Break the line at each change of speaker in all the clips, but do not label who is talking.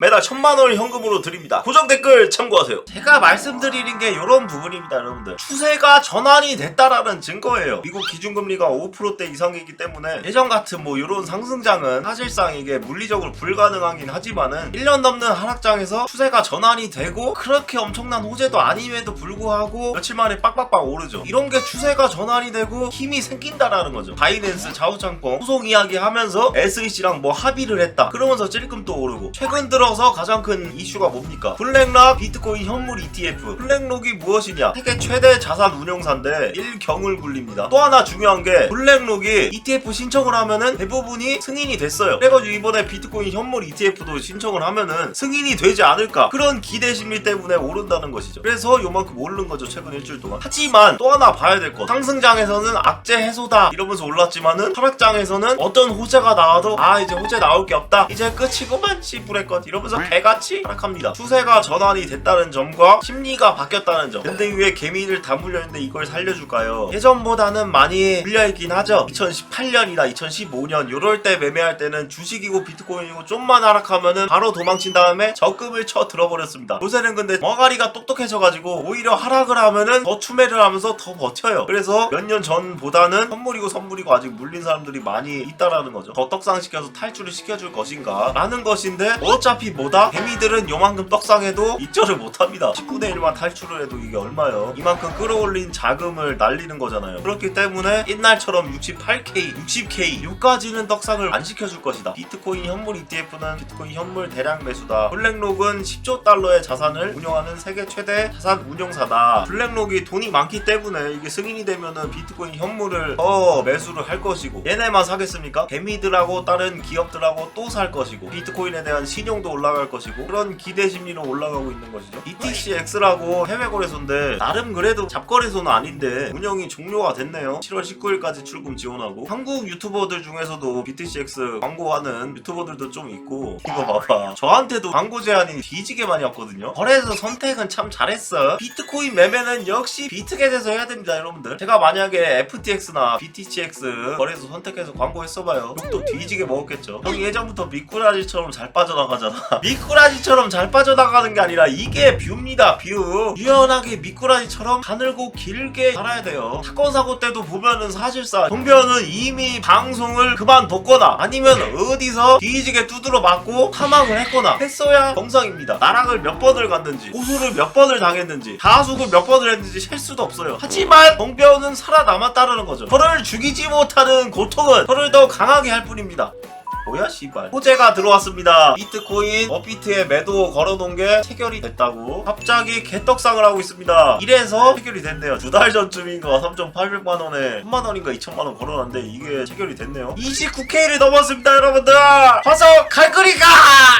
매달 천만 원을 현금으로 드립니다. 고정 댓글 참고하세요. 제가 말씀드리는 게 이런 부분입니다, 여러분들. 추세가 전환이 됐다라는 증거예요. 미국 기준금리가 5%대 이상이기 때문에 예전 같은 뭐 이런 상승장은 사실상 이게 물리적으로 불가능하긴 하지만은 1년 넘는 하락장에서 추세가 전환이 되고 그렇게 엄청난 호재도 아님에도 불구하고 며칠 만에 빡빡빡 오르죠. 이런 게 추세가 전환이 되고 힘이 생긴다라는 거죠. 바이낸스 좌우창공 소송 이야기 하면서 SEC랑 뭐 합의를 했다. 그러면서 찔끔도 오르고 최근 들어 서 가장 큰 이슈가 뭡니까? 블랙락 비트코인 현물 ETF. 블랙록이 무엇이냐? 세계 최대 자산 운용사인데 일경을 굴립니다. 또 하나 중요한 게 블랙록이 ETF 신청을 하면은 대부분이 승인이 됐어요. 그래가지고 이번에 비트코인 현물 ETF도 신청을 하면은 승인이 되지 않을까 그런 기대 심리 때문에 오른다는 것이죠. 그래서 요만큼 오른 거죠 최근 일주일 동안. 하지만 또 하나 봐야 될 것. 상승장에서는 악재 해소다 이러면서 올랐지만은 하락장에서는 어떤 호재가 나와도 아 이제 호재 나올 게 없다. 이제 끝이구만 씨부레 것 이 러면서 개같이 하락합니다. 추세가 전환이 됐다는 점과 심리가 바뀌었다는 점. 근데 왜 개미를 다 물려있는데 이걸 살려줄까요? 예전보다는 많이 물려있긴 하죠. 2018년이나 2015년 요럴 때 매매할 때는 주식이고 비트코인이고 좀만 하락하면은 바로 도망친 다음에 적금을 쳐 들어버렸습니다. 요새는 근데 머가리가 똑똑해져가지고 오히려 하락을 하면은 더 추매를 하면서 더 버텨요. 그래서 몇 년 전보다는 선물이고 선물이고 아직 물린 사람들이 많이 있다라는 거죠. 더 떡상시켜서 탈출을 시켜줄 것인가 라는 것인데 어차피 뭐다? 개미들은 요만큼 떡상해도 입절을 못합니다. 19대 1만 탈출을 해도 이게 얼마요? 이만큼 끌어올린 자금을 날리는 거잖아요. 그렇기 때문에 옛날처럼 68K, 60K 요까지는 떡상을 안 시켜줄 것이다. 비트코인 현물 ETF는 비트코인 현물 대량 매수다. 블랙록은 10조 달러의 자산을 운영하는 세계 최대 자산 운용사다. 블랙록이 돈이 많기 때문에 이게 승인이 되면은 비트코인 현물을 더 매수를 할 것이고 얘네만 사겠습니까? 개미들하고 다른 기업들하고 또 살 것이고 비트코인에 대한 신용도 올라갈 것이고 그런 기대 심리로 올라가고 있는 것이죠. BTCX라고 해외 거래소인데 나름 그래도 잡거래소는 아닌데 운영이 종료가 됐네요. 7월 19일까지 출금 지원하고 한국 유튜버들 중에서도 BTCX 광고하는 유튜버들도 좀 있고 이거 봐봐. 저한테도 광고 제한이 뒤지게 많이 왔거든요. 거래소 선택은 참 잘했어. 비트코인 매매는 역시 비트겟에서 해야 됩니다, 여러분들. 제가 만약에 FTX나 BTCX 거래소 선택해서 광고 했어봐요. 욕도 뒤지게 먹었겠죠. 형이 예전부터 미꾸라지처럼 잘 빠져나가잖아. 미꾸라지처럼 잘 빠져나가는 게 아니라 이게 뷰입니다, 뷰. 유연하게 미꾸라지처럼 가늘고 길게 살아야 돼요. 사건 사고 때도 보면은 사실상 동변은 이미 방송을 그만뒀거나 아니면 어디서 뒤지게 두드러 맞고 사망을 했거나 했어야 정상입니다. 나락을 몇 번을 갔는지 고소를 몇 번을 당했는지 가속을 몇 번을 했는지 셀 수도 없어요. 하지만 동변은 살아남았다는 거죠. 저를 죽이지 못하는 고통은 저를 더 강하게 할 뿐입니다. 뭐야 씨발. 호재가 들어왔습니다. 비트코인 업비트에 매도 걸어놓은 게 체결이 됐다고 갑자기 개떡상을 하고 있습니다. 이래서 체결이 됐네요. 두 달 전쯤인가 3,800만원에 1만원인가 2천만원 걸어놨는데 이게 체결이 됐네요. 29K를 넘었습니다 여러분들! 화석 갈거리가!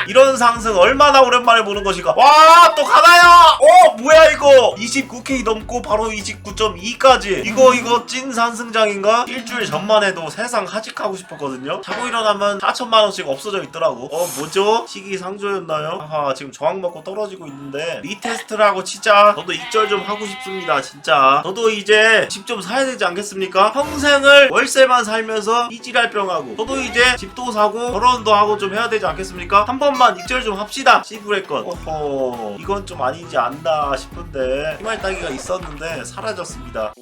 이런 상승 얼마나 오랜만에 보는 것인가? 와 또 가나요? 어 뭐야 이거? 29K 넘고 바로 29.2까지. 이거 이거 찐 상승장인가? 일주일 전만 해도 세상 하직하고 싶었거든요. 자고 일어나면 4 천만 원씩 없어져 있더라고. 어 뭐죠? 시기상조였나요? 아하 지금 저항 먹고 떨어지고 있는데 리테스트라고 치자. 저도 입절 좀 하고 싶습니다. 진짜. 저도 이제 집 좀 사야 되지 않겠습니까? 평생을 월세만 살면서 이지랄병하고 저도 이제 집도 사고 결혼도 하고 좀 해야 되지 않겠습니까? 한 번만 입절 좀 합시다. 시부의 것. 어허 이건 좀 아니지 않나 싶은데 희망의 따기가 있었는데 사라졌습니다.